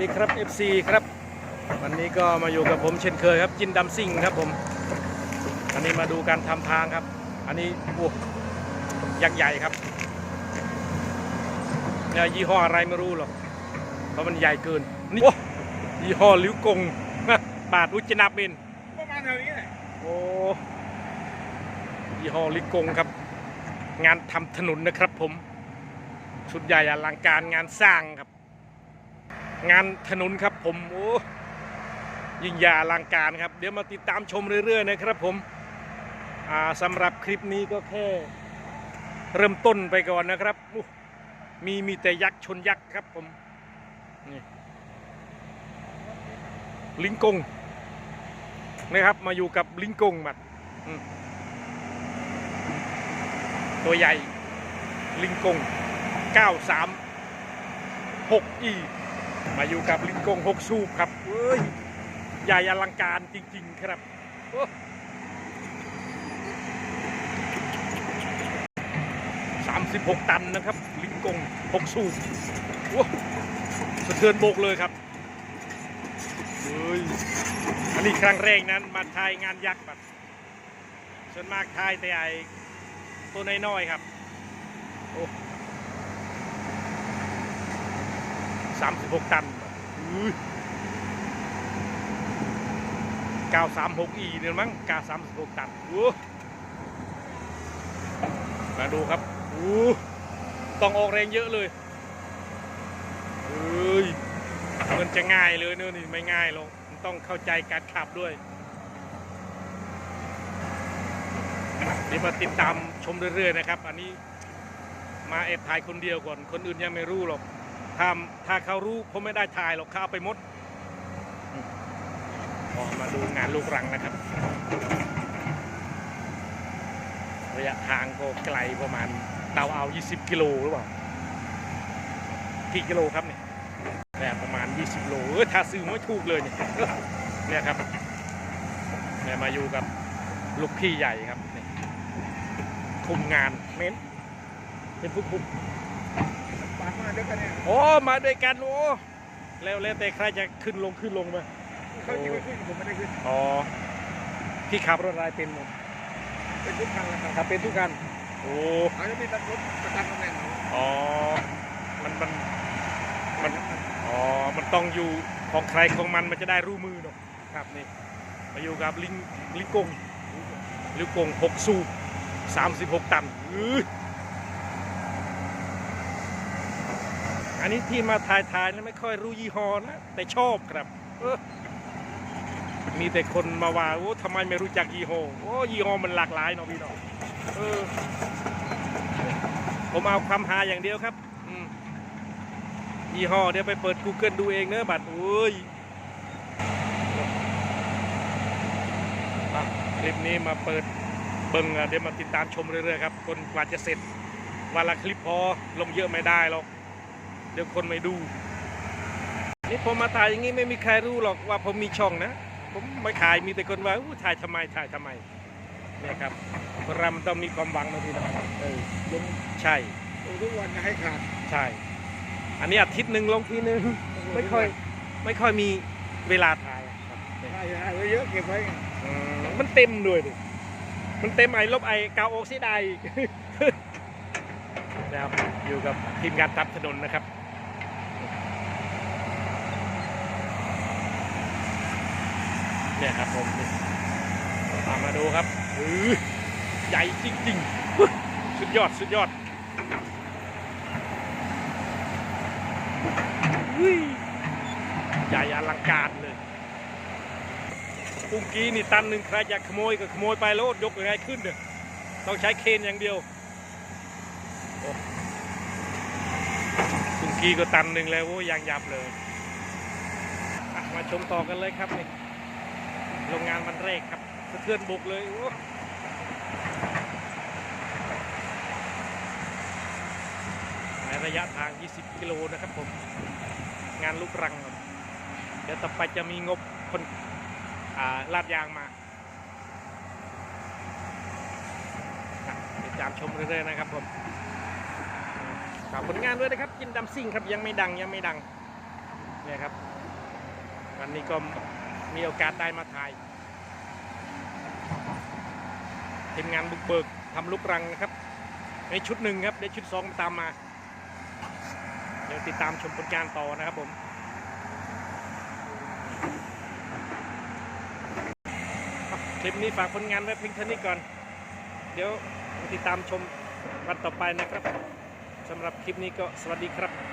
ดีครับ FC ครับ วันนี้ก็มาอยู่กับผมเช่นเคยครับ จินดำซิ่งครับผมอันนี้มาดูการทำทางครับ อันนี้โอ้ยักษ์ใหญ่ครับเนี่ยยี่ห้ออะไรไม่รู้หรอกเพราะมันใหญ่เกินนี่โอ้ยี่ห้อลิ้วกงบาทอุจนาบินประมาณเท่านี้แหละโอ้ยี่ห้อลิ้วกงครับ งานทำถนนนะครับผมชุดใหญ่อลังการงานสร้างครับ งานถนนครับผมโอ้ยิ่งใหญ่ลังการครับ เดี๋ยวมาติดตามชมเรื่อยๆนะครับผมสำหรับคลิปนี้ก็แค่เริ่มต้นไปก่อนนะครับ มีมีแต่ยักษ์ชนยักษ์ครับผมนี่ลิงกงนะครับมาอยู่กับลิงกงบัดตัวใหญ่ลิงกง 936 e มาอยู่กับลิงกง6สูบครับเอ้ยใหญ่อลังการจริง ๆ ครับโอ้36ตันนะครับ ลิงกง6สูบโอ้สะเทือนโบกเลยครับเฮ้ยอันนี้ครั้งแรกนั้นมาทายงานยักษ์บัดส่วนมากทายแต่ไอตัวน้อยๆครับโอ้ สามสิบหกตันเก้าสามหกอีเนี่ยมั้งเก้าสามสิบหกตันโอ้มาดูครับโอ้ต้องออกแรงเยอะเลยเฮ้ยมันจะง่ายเลยเนอะนี่ไม่ง่ายหรอกต้องเข้าใจการขับด้วยเดี๋ยวมาติดตามชมเรื่อยๆนะครับ อันนี้มาแอบถ่ายคนเดียวก่อน คนอื่นยังไม่รู้หรอก ถ้าถ้าเขารู้ผมไม่ได้ถ่ายหรอกเขาเอาไปมดอืมอกมาดูงานลูกรังนะครับ ระยะทางก็ไกลประมาณเตาเอา 20 กิโลหรือเปล่ากี่กิโลครับเนี่ยแบบประมาณ 20โลเออถ้าซื้อไม่ถูกเลยเนี่ยเนี่ยครับเนี่ยมาอยู่กับลูกพี่ใหญ่ครับนี่คุมงานเม้นเป็นผู้คุมปาก มาด้วยกันเนี่ยโอ้มาด้วยกันโอ้แล้วแล้วแต่ใครจะขึ้นลงขึ้นลงมาเขาจริงไม่ขึ้นผมไม่ได้ขึ้นอ๋อพี่ขับรถอะไรเป็นหมดเป็นทุกคันแล้วครับขับเป็นทุกกันโอ้เขาจะมีรถประกันตำแหน่งเขาอ๋อมันมันมันอ๋อมันต้องอยู่ของใครของมันมันจะได้รู้มือเนาะครับนี่มาอยู่กับลิงลิงกงลิงกงหกสูบสามสิบหกตันอื้อ อันนี้ที่มาถ่ายถ่ายนะไม่ค่อยรู้ยี่ห้อนะแต่ชอบครับมีแต่คนมาว่าโอ้ทำไมไม่รู้จักยี่ห้อโอ้ยี่ห้อมันหลากหลายเนาะพี่นาะเออผมเอาความหาอย่างเดียวครับยี่ห้อเดี๋ยวไปเปิด Google ดูเองเนอะบัตรโอ้ยคลิปนี้มาเปิดเบิ่งเดี๋ยวมาติดตามชมเรื่อยๆครับคนกว่าจะเสร็จวันละคลิปพอลงเยอะไม่ได้หรอก เดี๋ยวคนไม่ดู นี่ผมมาถ่ายอย่างนี้ไม่มีใครรู้หรอกว่าผมมีช่องนะ ผมไม่ขายมีแต่คนว่าอู้ถ่ายทำไมถ่ายทำไมเนี่ยครับคนเรามันต้องมีความหวังนะพี่นะเออลงใช่ลงทุกวันจะให้ขาดใช่ อันนี้อาทิตย์หนึ่งลงทีหนึ่งไม่ค่อยไม่ค่อยมีเวลาถ่ายครับใช่ใช่ไว้เยอะเก็บไว้ไงอืมมันเต็มด้วยดิมันเต็มไอ้ลบไอ้กาวโอกซิไดอีกนะครับอยู่กับทีมงานตัดถนนนะครับ เนี่ยครับผมตามมาดูครับอใหญ่จริงๆ สุดยอดสุดยอดใหญ่อลังการเลยปุ้งกี้นี่ตันหนึ่งใครอยากขโมยก็ขโมยไปแล้วยกยังไงขึ้นเด้อต้องใช้เคนอย่างเดียวปุ้งกี้ก็ตันหนึ่งแล้วโอ้ยางยับเลย มาชมต่อกันเลยครับนี่ โรงงานวันแรกครับสะเทือนบุกเลยในระยะทาง 20 กิโลนะครับผม งานลูกรังครับเดี๋ยวต่อไปจะมีงบคนาลาดยางมาติดตามชมเรื่อยๆนะครับผมฝากผลงานด้วยนะครับกินดำซิ่งครับยังไม่ดังยังไม่ดังเนี่ยครับวันนี้ก็ มีโอกาสได้มาถ่ายทีมงานบุกเบิกทำลูกรังนะครับ ในชุดหนึ่งครับได้ชุดสองตามมา เดี๋ยวติดตามชมผลงานต่อนะครับผมคลิปนี้ฝากผลงานไว้เพียงเท่านี้ก่อน เดี๋ยวติดตามชมวันต่อไปนะครับสำหรับคลิปนี้ก็สวัสดีครับ